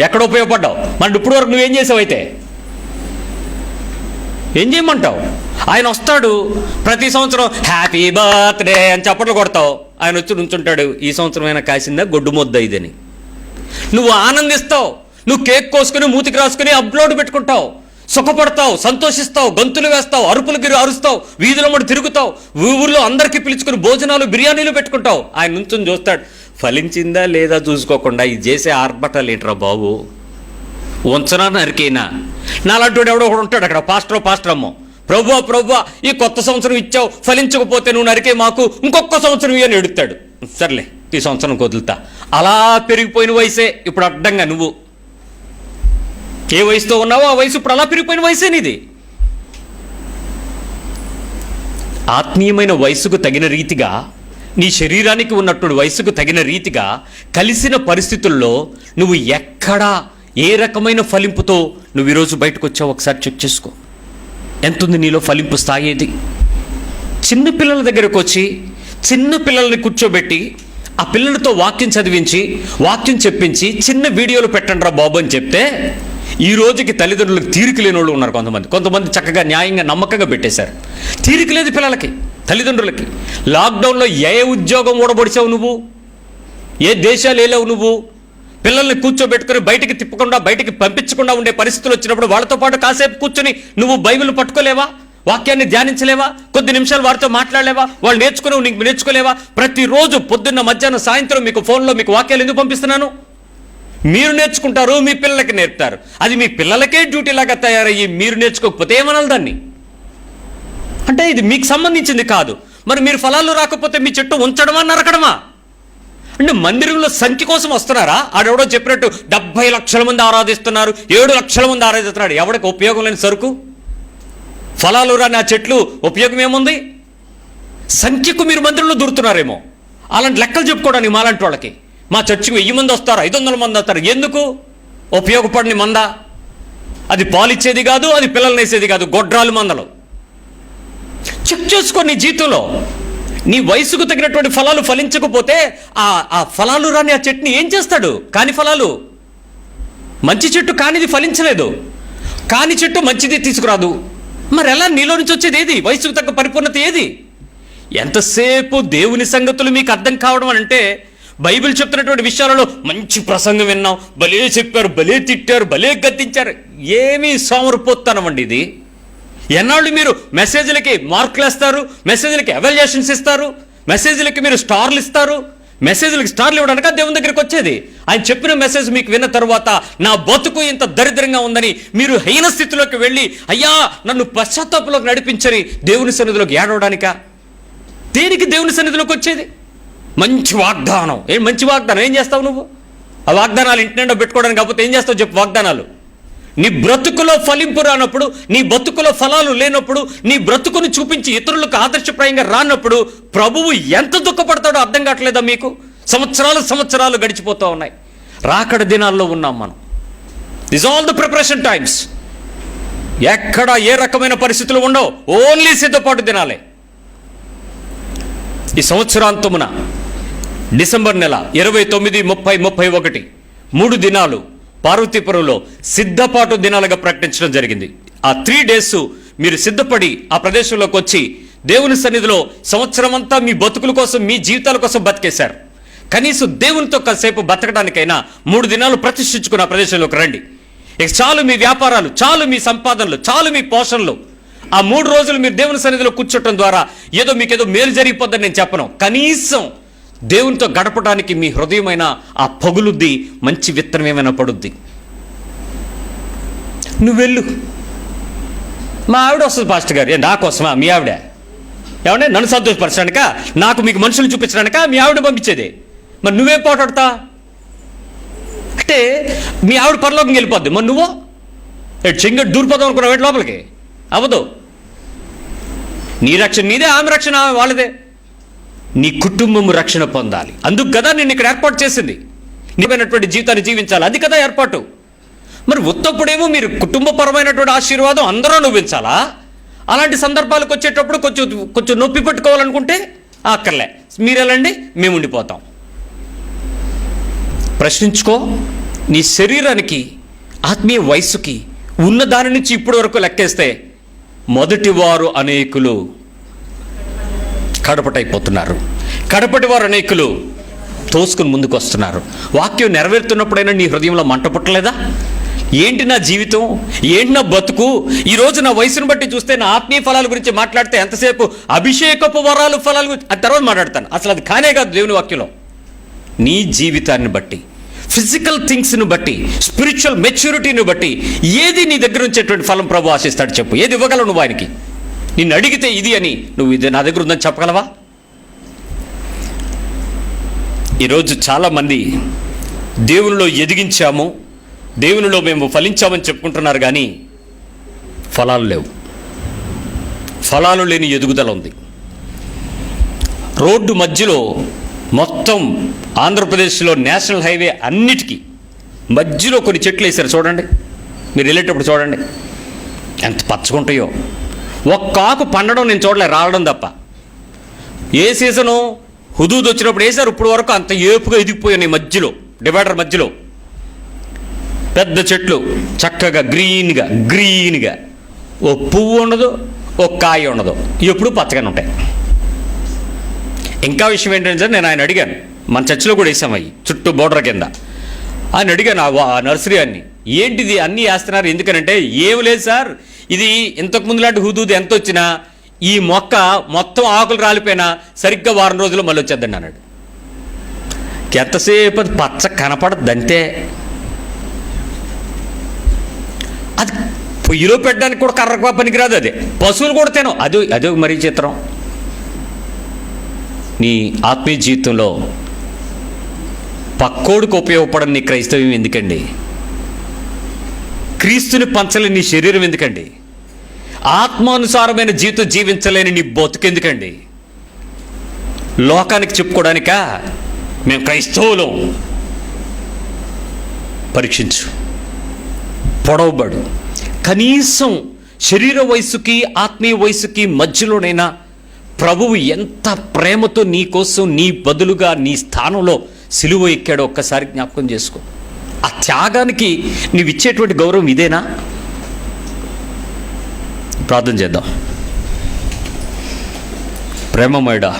ఎక్కడ ఉపయోగపడ్డావు? మరి ఇప్పుడు వరకు నువ్వేం చేసావు అయితే? ఏం చేయమంటావు? ఆయన వస్తాడు ప్రతి సంవత్సరం హ్యాపీ బర్త్డే అని చప్పట్లు కొడతావు. ఆయన వచ్చి నుంచుంటాడు ఈ సంవత్సరం అయినా కాసిందా? గొడ్డు ముద్ద ఇదని నువ్వు ఆనందిస్తావు నువ్వు కేక్ కోసుకుని మూతికి రాసుకుని అప్లోడ్ పెట్టుకుంటావు. సుఖపడతావు సంతోషిస్తావు గంతులు వేస్తావు అరుపులకి అరుస్తావు వీధుల తిరుగుతావు ఊళ్ళో అందరికీ పిలుచుకుని భోజనాలు బిర్యానీలు పెట్టుకుంటావు. ఆయన నుంచుని చూస్తాడు ఫలించిందా లేదా చూసుకోకుండా ఇది చేసే ఆర్భటాలు ఏంట్రా బాబు? ఉంచనా నరికేనా? నాలాంటి ఎవడో ఒకడు ఉంటాడు అక్కడ పాస్టర్ పాస్టర్ అమ్మో ప్రభు ప్రభు ఈ కొత్త సంవత్సరం ఇచ్చావు ఫలించకపోతే నువ్వు నరికే మాకు ఇంకొక సంవత్సరం అని ఎడుతాడు. సర్లే ఈ సంవత్సరం వదులుతా అలా పెరిగిపోయిన వయసే ఇప్పుడు అడ్డంగా నువ్వు. ఏ వయసుతో ఉన్నావో ఆ వయసు ఇప్పుడు అలా పెరిగిపోయిన వయసే నీది. ఆత్మీయమైన వయసుకు తగిన రీతిగా నీ శరీరానికి ఉన్నటువంటి వయసుకు తగిన రీతిగా కలిసిన పరిస్థితుల్లో నువ్వు ఎక్కడా ఏ రకమైన ఫలింపుతో నువ్వు ఈరోజు బయటకు వచ్చావు ఒకసారి చెక్ చేసుకో. ఎంతుంది నీలో ఫలింపు స్థాయి ఏది? చిన్న పిల్లల దగ్గరకు వచ్చి చిన్న పిల్లల్ని కూర్చోబెట్టి ఆ పిల్లలతో వాక్యం చదివించి వాక్యం చెప్పించి చిన్న వీడియోలు పెట్టండి రా బాబు అని చెప్తే ఈ రోజుకి తల్లిదండ్రులకు తీరిక లేని వాళ్ళు ఉన్నారు కొంతమంది. కొంతమంది చక్కగా న్యాయంగా నమ్మకంగా పెట్టేశారు. తీరిక లేదు పిల్లలకి. తల్లిదండ్రులకి. లాక్డౌన్లో ఏ ఉద్యోగం ఊడబడిచావు నువ్వు? ఏ దేశాలు వెళ్ళావు నువ్వు? పిల్లల్ని కూర్చోబెట్టుకుని బయటికి తిప్పకుండా బయటికి పంపించకుండా ఉండే పరిస్థితులు వచ్చినప్పుడు వాళ్ళతో పాటు కాసేపు కూర్చొని నువ్వు బైబిల్ పట్టుకోలేవా? వాక్యాన్ని ధ్యానించలేవా? కొద్ది నిమిషాలు వారితో మాట్లాడలేవా? వాళ్ళు నేర్చుకుని నీకు నేర్చుకోలేవా? ప్రతిరోజు పొద్దున్న మధ్యాహ్నం సాయంత్రం మీకు ఫోన్లో మీకు వాక్యాలు ఎందుకు పంపిస్తున్నాను? మీరు నేర్చుకుంటారు మీ పిల్లలకి నేర్పుతారు. అది మీ పిల్లలకే డ్యూటీ లాగా తయారయ్యి మీరు నేర్చుకోకపోతే ఏమనాలి దాన్ని? అంటే ఇది మీకు సంబంధించింది కాదు. మరి మీరు ఫలాలు రాకపోతే మీ చెట్టు ఉంచడమా నరకడమా? అంటే మందిరంలో సంఖ్య కోసం వస్తున్నారా? ఆడెవడో చెప్పినట్టు డెబ్బై లక్షల మంది ఆరాధిస్తున్నారు ఏడు లక్షల మంది ఆరాధిస్తున్నాడు. ఎవడికి ఉపయోగం లేని సరుకు? ఫలాలు రాని ఆ చెట్లు ఉపయోగం ఏముంది? సంఖ్యకు మీరు మందిరంలో దూరుతున్నారేమో. అలాంటి లెక్కలు చెప్పుకోవడానికి మాలాంటి వాళ్ళకి. మా చర్చికి వెయ్యి మంది వస్తారు ఐదు వందల మంది వస్తారు. ఎందుకు? ఉపయోగపడని మంద. అది పాలిచ్చేది కాదు అది పిల్లల్ని వేసేది కాదు గొడ్రాలు మందలు. చెక్ చేసుకో నీ జీవితంలో. నీ వయసుకు తగినటువంటి ఫలాలు ఫలించకపోతే ఆ ఆ ఫలాలు రాని ఆ చెట్టుని ఏం చేస్తాడు? కాని ఫలాలు? మంచి చెట్టు కానిది ఫలించలేదు. కాని చెట్టు మంచిది తీసుకురాదు. మరి ఎలా నీలో నుంచి వచ్చేది ఏది? వయసుకు తగ్గ పరిపూర్ణత ఏది? ఎంతసేపు దేవుని సంగతులు మీకు అర్థం కావడం అంటే బైబిల్ చెప్తున్నటువంటి విషయాలలో మంచి ప్రసంగం విన్నాం. భలే చెప్పారు భలే తిట్టారు భలే గద్దించారు. ఏమీ సోమరిపోతానమండి ఇది. ఎన్నాళ్ళు మీరు మెసేజ్లకి మార్కులు వేస్తారు మెసేజ్లకి ఎవాల్యుయేషన్స్ ఇస్తారు మెసేజ్లకి మీరు స్టార్లు ఇస్తారు మెసేజ్లకి స్టార్లు ఇవ్వడానిక దేవుని దగ్గరికి వచ్చేది? ఆయన చెప్పిన మెసేజ్ మీకు విన్న తర్వాత నా బతుకు ఇంత దరిద్రంగా ఉందని మీరు హీన స్థితిలోకి వెళ్ళి అయ్యా నన్ను పశ్చాత్తాపంలోకి నడిపించని దేవుని సన్నిధిలోకి ఏడవడానిక? దేనికి దేవుని సన్నిధిలోకి వచ్చేది? మంచి వాగ్దానం. ఏం మంచి వాగ్దానం? ఏం చేస్తావు నువ్వు? ఆ వాగ్దానాలు ఇంటి నిండా పెట్టుకోవడానికి కాకపోతే ఏం చేస్తావు? చెప్పు వాగ్దానాలు. నీ బ్రతుకులో ఫలింపు రానప్పుడు నీ బ్రతుకులో ఫలాలు లేనప్పుడు నీ బ్రతుకును చూపించి ఇతరులకు ఆదర్శప్రాయంగా రానప్పుడు ప్రభువు ఎంత దుఃఖపడతాడో అర్థం కావట్లేదా మీకు? సంవత్సరాలు సంవత్సరాలు గడిచిపోతూ ఉన్నాయి. రాకడ దినాల్లో ఉన్నాం మనం. This all the preparation times ఎక్కడ ఏ రకమైన పరిస్థితులు ఉండవు. ఓన్లీ సిద్ధపాటు దినాలే. ఈ సంవత్సరాంతమున డిసెంబర్ నెల ఇరవై తొమ్మిది ముప్పై ముప్పై ఒకటి మూడు దినాలు పార్వతీపురంలో సిద్ధపాటు దినాలుగా ప్రకటించడం జరిగింది. ఆ త్రీ డేస్ మీరు సిద్ధపడి ఆ ప్రదేశంలోకి వచ్చి దేవుని సన్నిధిలో సంవత్సరం అంతా మీ బతుకుల కోసం మీ జీవితాల కోసం బతికేశారు. కనీసం దేవునితో కాసేపు బతకడానికైనా మూడు దినాలు ప్రతిష్ఠించుకున్న ప్రదేశంలోకి రండి. ఇక చాలు మీ వ్యాపారాలు చాలు మీ సంపాదనలు చాలు మీ పోషణలు. ఆ మూడు రోజులు మీరు దేవుని సన్నిధిలో కూర్చోటం ద్వారా ఏదో మీకు ఏదో మేలు జరిగిపోద్దని నేను చెప్పను. కనీసం దేవునితో గడపడానికి మీ హృదయమైన ఆ పగులుద్ది మంచి విత్తనం ఏమైనా పడుద్ది? నువ్వు వెళ్ళు. మా ఆవిడ వస్తుంది పాస్టర్ గారు. నా కోసమా? మీ ఆవిడ? ఏమంటే నన్ను సంతోషపరచడానిక? నాకు మీకు మనుషులు చూపించడానిక? మీ ఆవిడ పంపించేది. మరి నువ్వేం పోటాడతా అంటే మీ ఆవిడ పరలోకం వెళ్ళిపోద్ది. మరి నువ్వు? ఏ చెంగ దూరిపోదాం అనుకున్నావు? లోపలికి? అవ్వదు. నీ రక్షణ నీదే ఆమె రక్షణ ఆమె వాళ్ళదే. నీ కుటుంబము రక్షణ పొందాలి. అందుకు కదా నేను ఇక్కడ ఏర్పాటు చేసింది. నీవైనటువంటి జీవితాన్ని జీవించాలి. అది కదా ఏర్పాటు. మరి ఉత్తప్పుడేమో మీరు కుటుంబపరమైనటువంటి ఆశీర్వాదం అందరూ అనుభవించాలా? అలాంటి సందర్భాలకు వచ్చేటప్పుడు కొంచెం కొంచెం నొప్పి పెట్టుకోవాలనుకుంటే అక్కర్లే మీరెళ్ళండి మేము ఉండిపోతాం. ప్రశ్నించుకో నీ శరీరానికి ఆత్మీయ వయస్సుకి ఉన్న దాని నుంచి ఇప్పటి వరకు లెక్కేస్తే మొదటి వారు అనేకులు కడపటైపోతున్నారు. కడపటి వారు అనేకులు తోసుకుని ముందుకు వస్తున్నారు వాక్యం నెరవేరుతున్నప్పుడైనా నీ హృదయంలో మంట పుట్టలేదా? ఏంటి నా జీవితం? ఏంటి నా బతుకు? ఈరోజు నా వయసును బట్టి చూస్తే నా ఆత్మీయ ఫలాల గురించి మాట్లాడితే ఎంతసేపు? అభిషేకపు వరాలు ఫలాల గురించి ఆ తర్వాత మాట్లాడతాను. అసలు అది కానే కాదు దేవుని వాక్యంలో. నీ జీవితాన్ని బట్టి ఫిజికల్ థింగ్స్ను బట్టి స్పిరిచువల్ మెచ్యూరిటీని బట్టి ఏది నీ దగ్గర ఉంచేటువంటి ఫలం ప్రభు ఆశిస్తాడు చెప్పు. ఏది ఇవ్వగలవు నువ్వు ఆయనకి? నిన్ను అడిగితే ఇది అని నువ్వు ఇది నా దగ్గర ఉందని చెప్పగలవా? ఈరోజు చాలామంది దేవునిలో ఎదిగించాము దేవునిలో మేము ఫలించామని చెప్పుకుంటున్నారు కానీ ఫలాలు లేవు. ఫలాలు లేని ఎదుగుదల ఉంది. రోడ్డు మధ్యలో మొత్తం ఆంధ్రప్రదేశ్లో నేషనల్ హైవే అన్నిటికీ మధ్యలో కొన్ని చెట్లు వేశారు. చూడండి. మీరు వెళ్ళేటప్పుడు చూడండి. ఎంత పచ్చగుంటాయో. ఒక్క ఆకు పండడం నేను చూడలే రావడం తప్ప. ఏ సీజను హుదూద్ వచ్చినప్పుడు వేశారు ఇప్పుడు వరకు అంత ఏపుగా ఎదిగిపోయాయి మధ్యలో డివైడర్ మధ్యలో. పెద్ద చెట్లు చక్కగా గ్రీన్గా గ్రీన్గా. ఓ పువ్వు ఉండదు ఓ కాయ ఉండదు ఎప్పుడు పచ్చగానే ఉంటాయి. ఇంకా విషయం ఏంటంటే సార్ నేను ఆయన అడిగాను మన చర్చిలో కూడా వేసాం అవి చుట్టూ బోర్డర్ కింద. ఆయన అడిగాను ఆ ఆ నర్సరీ అన్ని ఏంటిది అన్నీ వేస్తున్నారు ఎందుకనంటే ఏం లేదు సార్ ఇది ఇంతకు ముందు లాంటి హుదూదు ఎంత వచ్చినా ఈ మొక్క మొత్తం ఆకులు రాలిపోయినా సరిగ్గా వారం రోజుల్లో మళ్ళీ వచ్చేద్దండి అన్నాడు. ఎంతసేపు అది పచ్చ కనపడద్దు అది పొయ్యిలో పెట్టడానికి కూడా కర్రకు పనికిరాదు అది. పశువులు కూడా తినం అది అదే మరీ చిత్రం. నీ ఆత్మీయ జీవితంలో పక్కోడికి ఉపయోగపడని నీ క్రైస్తవ్యం ఎందుకండి? క్రీస్తుని పంచలేని నీ శరీరం ఎందుకండి? ఆత్మానుసారమైన జీవితం జీవించలేని నీ బతుకెందుకండి లోకానికి చెప్పుకోవడానికా? మేము క్రైస్తవులం. పరీక్షించు. పొడవబడు. కనీసం శరీర వయసుకి ఆత్మీయ వయసుకి మధ్యలోనైనా ప్రభువు ఎంత ప్రేమతో నీ కోసం నీ బదులుగా నీ స్థానంలో సిలువ ఎక్కాడో ఒక్కసారి జ్ఞాపకం చేసుకో. ఆ త్యాగానికి నీవిచ్చేటువంటి గౌరవం ఇదేనా? ప్రార్థన చేద్దాం. ప్రేమమయుడా